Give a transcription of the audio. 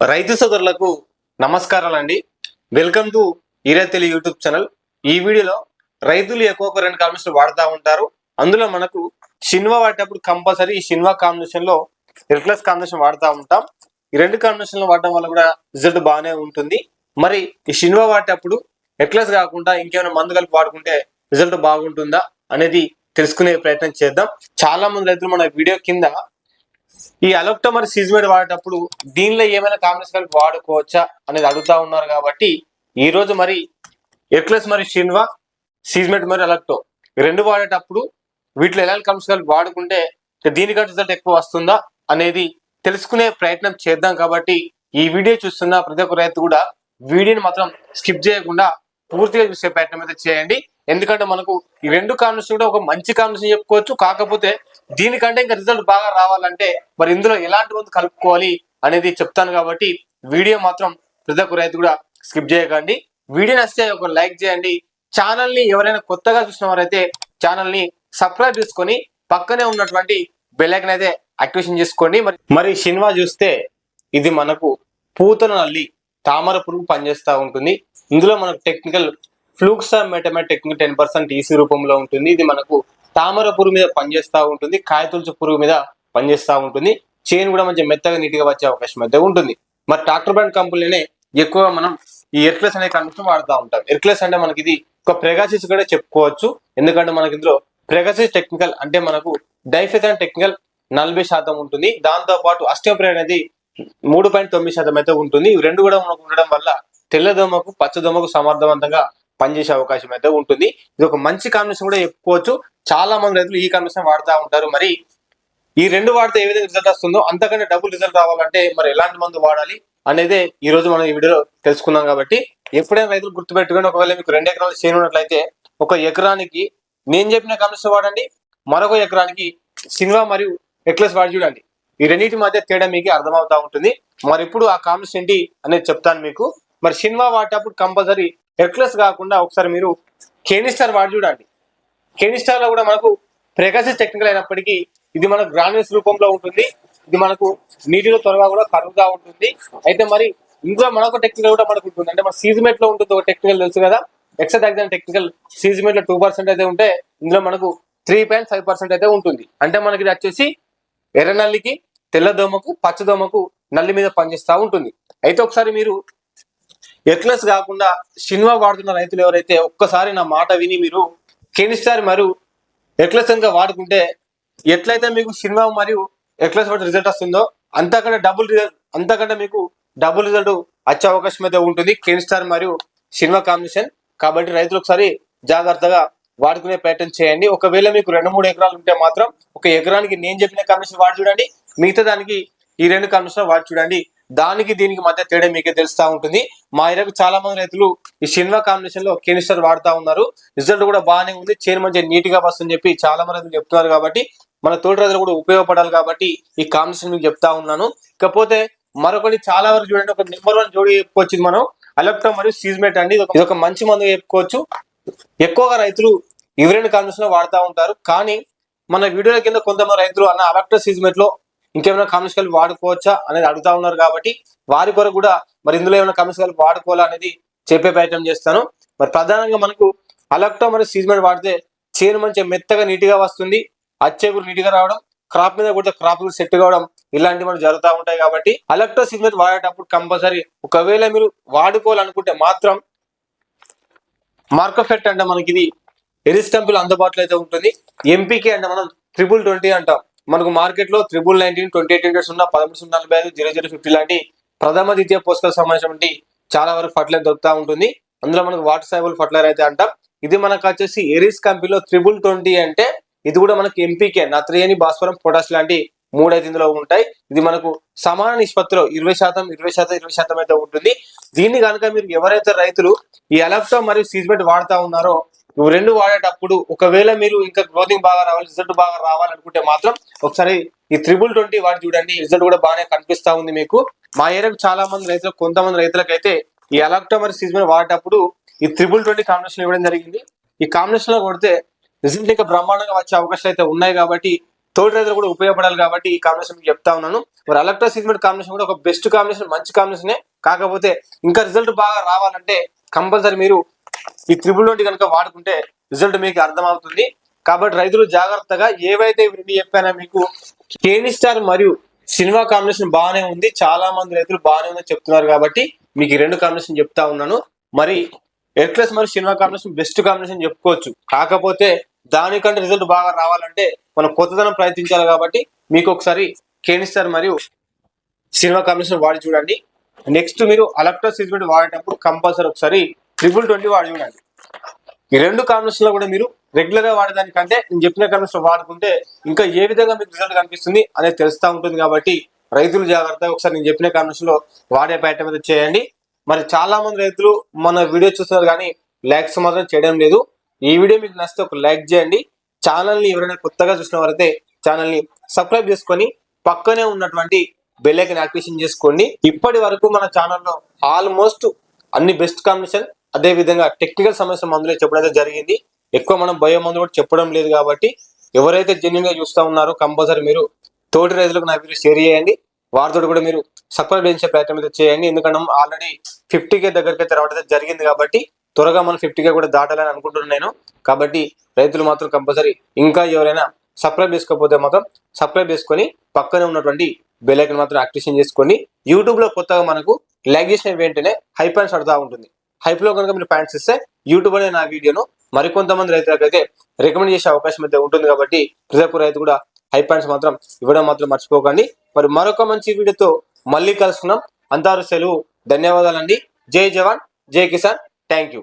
రైతు సోదరులకు నమస్కారాలండి. వెల్కమ్ టు ఈరైతెలి యూట్యూబ్ ఛానల్ ఈ వీడియోలో రైతులు ఎక్కువ రెండు కాంబినేషన్ వాడుతూ ఉంటారు. అందులో మనకు షిన్వా వాడేటప్పుడు కంపల్సరీ ఈ షిన్వా కాంబినేషన్లో కాంబినేషన్ వాడుతూ ఉంటాం. ఈ రెండు కాంబినేషన్లో వాడడం వల్ల కూడా రిజల్ట్ బాగానే ఉంటుంది. మరి ఈ షిన్వా వాడేటప్పుడు ఎర్క్లస్ కాకుండా ఇంకేమైనా మందు కలిపి వాడుకుంటే రిజల్ట్ బాగుంటుందా అనేది తెలుసుకునే ప్రయత్నం చేద్దాం. చాలా మంది రైతులు మన వీడియో కింద ఈ అలొక్టో మరి వాడేటప్పుడు దీనిలో ఏమైనా కాంబినేషన్ వాడుకోవచ్చా అనేది అడుగుతా ఉన్నారు కాబట్టి ఈ రోజు మరి ఎక్లెస్ మరి షిన్వా సీజ్మేట్ మరి అలక్టో రెండు వాడేటప్పుడు వీటిలో ఎలాంటి కాంబినేషన్ వాడుకుంటే దీనికంటే రిజల్ట్ ఎక్కువ వస్తుందా అనేది తెలుసుకునే ప్రయత్నం చేద్దాం కాబట్టి ఈ వీడియో చూస్తున్న ప్రతి ఒక్క రైతు కూడా వీడియోని మాత్రం స్కిప్ చేయకుండా పూర్తిగా చూసే ప్రయత్నం అయితే చేయండి. ఎందుకంటే మనకు ఈ రెండు కాంబినేషన్ కూడా ఒక మంచి కాంబినేషన్ చెప్పుకోవచ్చు. కాకపోతే దీనికంటే ఇంకా రిజల్ట్ బాగా రావాలంటే మరి ఇందులో ఎలాంటి మందు కలుపుకోవాలి అనేది చెప్తాను కాబట్టి వీడియో మాత్రం ప్రతి ఒక్క రైతు కూడా స్కిప్ చేయకండి. వీడియో నచ్చితే ఒక లైక్ చేయండి. ఛానల్ని ఎవరైనా కొత్తగా చూసిన వారైతే ఛానల్ని సబ్స్క్రైబ్ చేసుకొని పక్కనే ఉన్నటువంటి బెల్లైకన్ అయితే యాక్టివేషన్ చేసుకోండి. మరి మరి సినిమా చూస్తే ఇది మనకు పూతను నల్లి తామర పురుగు పనిచేస్తూ ఉంటుంది. ఇందులో మనకు technical fluxametamide technique ten percent EC రూపంలో ఉంటుంది. ఇది మనకు తామర పురుగు మీద పనిచేస్తూ ఉంటుంది కాయతులుచు పురుగు మీద పనిచేస్తూ ఉంటుంది. చైన్ కూడా మంచి మెత్తగా నీట్గా వచ్చే అవకాశం అయితే ఉంటుంది. మరి ట్రాక్టర్ బ్రాండ్ కంపెనీనే ఎక్కువగా మనం ఈ ఎర్క్లెస్ అనే కంపెనీ వాడుతూ ఉంటాం. ఎర్క్లెస్ అంటే మనకి ఇది ఒక ప్రెగాసిస్ కూడా చెప్పుకోవచ్చు. ఎందుకంటే మనకి ఇందులో ప్రెగాసిస్ టెక్నికల్ అంటే మనకు డైఫెథాన్ టెక్నికల్ నలభై శాతం ఉంటుంది. దాంతో పాటు అస్టోప్రే అనేది మూడు పాయింట్ తొమ్మిది శాతం అయితే ఉంటుంది. ఇవి రెండు కూడా మనకు ఉండడం వల్ల తెల్లదోమకు పచ్చదోమకు సమర్థవంతంగా పనిచేసే అవకాశం అయితే ఉంటుంది. ఇది ఒక మంచి కాంబినేషన్ కూడా చెప్పుకోవచ్చు. చాలా మంది రైతులు ఈ కాంబినేషన్ వాడుతూ ఉంటారు. మరి ఈ రెండు వాడితే ఏ విధంగా రిజల్ట్ వస్తుందో అంతకంటే డబుల్ రిజల్ట్ రావాలంటే మరి ఎలాంటి మందు వాడాలి అనేది ఈ రోజు మనం ఈ వీడియోలో తెలుసుకుందాం కాబట్టి ఎప్పుడైనా రైతులు గుర్తుపెట్టుకుని ఒకవేళ మీకు రెండు ఎకరాలు చేయను ఉన్నట్లయితే ఒక ఎకరానికి నేను చెప్పిన కాంబినేషన్ వాడండి. మరొక ఎకరానికి సినిమా మరియు ఎక్లెస్ వాడి చూడండి. ఈ రెండింటి మధ్య తేడా మీకు అర్థమవుతా ఉంటుంది. మరి ఇప్పుడు ఆ కాంబినేషన్ ఏంటి అనేది చెప్తాను మీకు. మరి సినిమా వాడేటప్పుడు కంపల్సరీ ఎక్లెస్ కాకుండా ఒకసారి మీరు కేనిస్టార్ వాడి చూడండి. కెమిస్టార్లో కూడా మనకు ప్రెగసిస్ టెక్నికల్ అయినప్పటికీ ఇది మనకు గ్రాన్యూస్ రూపంలో ఉంటుంది. ఇది మనకు నీటిలో త్వరగా కూడా కరువుగా ఉంటుంది. అయితే మరి ఇందులో మరొక టెక్నికల్ కూడా మనకు ఉంటుంది. అంటే మన సీజమేట్లో ఉంటుంది ఒక టెక్నికల్ తెలుసు కదా? ఎక్సెట్ టెక్నికల్ సీజమేట్లో టూ పర్సెంట్ అయితే ఉంటే ఇందులో మనకు త్రీ పాయింట్ ఫైవ్ పర్సెంట్ అయితే ఉంటుంది. అంటే మనకి ఇది వచ్చేసి ఎర్ర నల్లికి తెల్లదోమకు పచ్చదోమకు నల్లి మీద పనిచేస్తూ ఉంటుంది. అయితే ఒకసారి మీరు ఎక్లెస్ కాకుండా సినిమా వాడుతున్న రైతులు ఎవరైతే ఒక్కసారి నా మాట విని మీరు కెనిస్టార్ మరియు ఎక్లెస్ కనుక వాడుకుంటే ఎట్లయితే మీకు సినిమా మరియు ఎక్లెస్ వాటి రిజల్ట్ వస్తుందో అంతకంటే డబుల్ రిజల్ట్ అంతకంటే మీకు డబుల్ రిజల్ట్ వచ్చే అవకాశం అయితే ఉంటుంది. కెనిస్టార్ మరియు సినిమా కాంబినేషన్ కాబట్టి రైతులు ఒకసారి జాగ్రత్తగా వాడుకునే ప్రయత్నం చేయండి. ఒకవేళ మీకు రెండు మూడు ఎకరాలు ఉంటే మాత్రం ఒక ఎకరానికి నేను చెప్పిన కాంబినేషన్ వాడి చూడండి. మిగతా దానికి ఈ రెండు కాంబినేషన్ వాడి చూడండి. దానికి దీనికి మధ్య తేడా మీకే తెలుస్తూ ఉంటుంది. మా ఏరియాకు చాలా మంది రైతులు ఈ సినిమా కాంబినేషన్లో కెనిస్టర్ వాడుతా ఉన్నారు. రిజల్ట్ కూడా బాగానే ఉంది. చేను మంచిగా నీట్గా వస్తుందని చెప్పి చాలా మంది రైతులు చెప్తున్నారు కాబట్టి మన తోటి రైతులు కూడా ఉపయోగపడాలి కాబట్టి ఈ కాంబినేషన్ మీకు చెప్తా ఉన్నాను. ఇకపోతే మరొకటి చాలా వరకు చూడండి. ఒక నెంబర్ వన్ జోడి చెప్పుకోవచ్చు మనం. అలెప్టో మరియు సీజ్మేట్ అండి. ఇది ఒక- మంచి మందు చెప్పుకోవచ్చు. ఎక్కువగా రైతులు ఇవి రెండు కాంబినేషన్లో వాడుతూ ఉంటారు. కానీ మన వీడియోల కింద కొంతమంది రైతులు అన్న అలెక్టో సీజ్మేట్లో ఇంకేమైనా కాంబినేషన్ కలిపి వాడుకోవచ్చా అనేది అడుగుతా ఉన్నారు కాబట్టి వారి కొరకు కూడా మరి ఇందులో ఏమైనా కాంబినేషన్ కలిపి వాడుకోవాలా అనేది చెప్పే ప్రయత్నం చేస్తాను. మరి ప్రధానంగా మనకు అలక్టో మరియు సీజ్మెంట్ వాడితే చేను మంచిగా మెత్తగా నీట్గా వస్తుంది అచ్చే కూడా నీట్గా రావడం క్రాప్ మీద కూడా క్రాప్ కూడా సెట్ కావడం ఇలాంటివి మనకు జరుగుతూ ఉంటాయి కాబట్టి అలెక్టో సీజ్మెంట్ వాడేటప్పుడు కంపల్సరీ ఒకవేళ మీరు వాడుకోవాలనుకుంటే మాత్రం మార్కోఫెట్ అంటే మనకి ఇది ఎరిస్టంపుల్ అందుబాటులో అయితే ఉంటుంది ఎంపీకే అంటే మనం ట్రిపుల్ ట్వంటీ అంటాం. మనకు మార్కెట్లో triple nineteen twenty eight hundred సున్నా పదమూడు సున్నా నలభై ఐదు జీరో జీరో ఫిఫ్టీ లాంటి ప్రథమ ద్వితీయ పోషకాలకు సంబంధించినటువంటి చాలా వరకు ఫర్టిలైజర్ దొరుకుతూ ఉంటుంది. అందులో మనకు వాటర్ సైబుల్ ఫర్టిలైజర్ అయితే అంటాం. ఇది మనకు వచ్చేసి ఎరిస్ కంపెనీలో త్రిబుల్ ట్వంటీ అంటే ఇది కూడా మనకి ఎంపీకే నత్రియని భాస్వరం పొటాస్ లాంటి మూడైతే ఇందులో ఉంటాయి. ఇది మనకు సమాన నిష్పత్తిలో ఇరవై శాతం ఇరవై శాతం ఇరవై శాతం అయితే ఉంటుంది. దీన్ని కనుక మీరు ఎవరైతే రైతులు ఈ అలెప్టో మరియు సీజ్మెంట్ వాడుతా ఉన్నారో ఇవి రెండు వాడేటప్పుడు ఒకవేళ మీరు ఇంకా గ్రోతింగ్ బాగా రావాలి రిజల్ట్ బాగా రావాలనుకుంటే మాత్రం ఒకసారి ఈ త్రిబుల్ ట్వంటీ వాడి చూడండి. రిజల్ట్ కూడా బాగానే కనిపిస్తా ఉంది మీకు. మా ఏరియాకు చాలా మంది రైతులకు కొంతమంది రైతులకు అయితే ఈ అలెప్టో సీజన్ వాడేటప్పుడు ఈ త్రిబుల్ ట్వంటీ కాంబినేషన్ ఇవ్వడం జరిగింది. ఈ కాంబినేషన్లో కొడితే రిజల్ట్ ఇంకా బ్రహ్మాండంగా వచ్చే అవకాశాలు అయితే ఉన్నాయి కాబట్టి తోటి రైతులు కూడా ఉపయోగపడాలి కాబట్టి ఈ కాంబినేషన్ మీకు చెప్తా ఉన్నాను. మరి అలక్ట్రా సీజ్మెంట్ కాంబినేషన్ కూడా ఒక బెస్ట్ కాంబినేషన్ మంచి కాంబినేషనే కాకపోతే ఇంకా రిజల్ట్ బాగా రావాలంటే కంపల్సరీ మీరు ఈ త్రిబుల్ నోటి కనుక వాడుకుంటే రిజల్ట్ మీకు అర్థమవుతుంది. కాబట్టి రైతులు జాగ్రత్తగా ఏవైతే రెండు చెప్పానో మీకు కేని స్టార్ మరియు సినిమా కాంబినేషన్ బాగానే ఉంది. చాలా మంది రైతులు బాగానే ఉందని చెప్తున్నారు కాబట్టి మీకు రెండు కాంబినేషన్ చెప్తా ఉన్నాను. మరి ఎక్లెస్ మరియు సినిమా కాంబినేషన్ బెస్ట్ కాంబినేషన్ చెప్పుకోవచ్చు. కాకపోతే దానికంటే రిజల్ట్ బాగా రావాలంటే మనం కొత్తదనం ప్రయత్నించాలి కాబట్టి మీకు ఒకసారి కేని స్టార్ మరియు సినిమా కాంబినేషన్ వాడి చూడండి. నెక్స్ట్ మీరు అలక్ట్రా సీజ్మెంట్ వాడేటప్పుడు కంపల్సరీ ఒకసారి ట్రిపుల్ ట్వంటీ వాడి చూడండి. ఈ రెండు కాంబినేషన్లో కూడా మీరు రెగ్యులర్గా వాడేదానికంటే నేను చెప్పిన కాంబినేషన్ వాడుకుంటే ఇంకా ఏ విధంగా మీకు రిజల్ట్ కనిపిస్తుంది అనేది తెలుస్తూ ఉంటుంది కాబట్టి రైతులు జాగ్రత్తగా ఒకసారి నేను చెప్పిన కాంబినేషన్లో వాడే ప్రయత్నం మీద చేయండి. మరి చాలా మంది రైతులు మన వీడియో చూస్తున్నారు కానీ లైక్స్ మాత్రం చేయడం లేదు. ఈ వీడియో మీకు నచ్చితే ఒక లైక్ చేయండి. ఛానల్ని ఎవరైనా కొత్తగా చూసిన వారైతే ఛానల్ని సబ్స్క్రైబ్ చేసుకొని పక్కనే ఉన్నటువంటి బెల్ యాక్టివేషన్ చేసుకోండి. ఇప్పటి వరకు మన ఛానల్లో ఆల్మోస్ట్ అన్ని బెస్ట్ కాంబినేషన్ అదే విధంగా టెక్నికల్ సమస్య మందులే చెప్పడం అయితే జరిగింది. ఎక్కువ మనం బయో మందు కూడా చెప్పడం లేదు కాబట్టి ఎవరైతే జెన్యున్గా చూస్తా ఉన్నారో కంపల్సరీ మీరు తోటి రైతులకు నా వీడియో షేర్ చేయండి. వారితో కూడా మీరు సబ్స్క్రైబ్ చేసే ప్రయత్నం అయితే చేయండి. ఎందుకంటే ఆల్రెడీ ఫిఫ్టీ కే దగ్గరికి అయితే రావడం జరిగింది కాబట్టి త్వరగా మనం ఫిఫ్టీ కే కూడా దాటాలని అనుకుంటున్నాను నేను. కాబట్టి రైతులు మాత్రం కంపల్సరీ ఇంకా ఎవరైనా సబ్స్క్రైబ్ చేసుకోకపోతే మాత్రం సబ్స్క్రైబ్ చేసుకొని పక్కనే ఉన్నటువంటి బెల్ ఐకన్ మాత్రం యాక్టివేషన్ చేసుకొని యూట్యూబ్లో కొత్తగా మనకు లైక్ చేసిన వెంటనే హై పాయింట్స్ ఉంటుంది. హైప్లో కనుక మీరు పాయింట్స్ ఇస్తే యూట్యూబ్ అనే నా వీడియోను మరికొంతమంది రైతులకు అయితే రికమెండ్ చేసే అవకాశం అయితే ఉంటుంది కాబట్టి ప్రతి రైతు కూడా హై పాయింట్స్ మాత్రం ఇవ్వడం మాత్రం మర్చిపోకండి. మరి మరొక మంచి వీడియోతో మళ్ళీ కలుసుకున్నాం అంతారు సెలవు. ధన్యవాదాలండి. జై జవాన్. జై కిసాన్. Thank you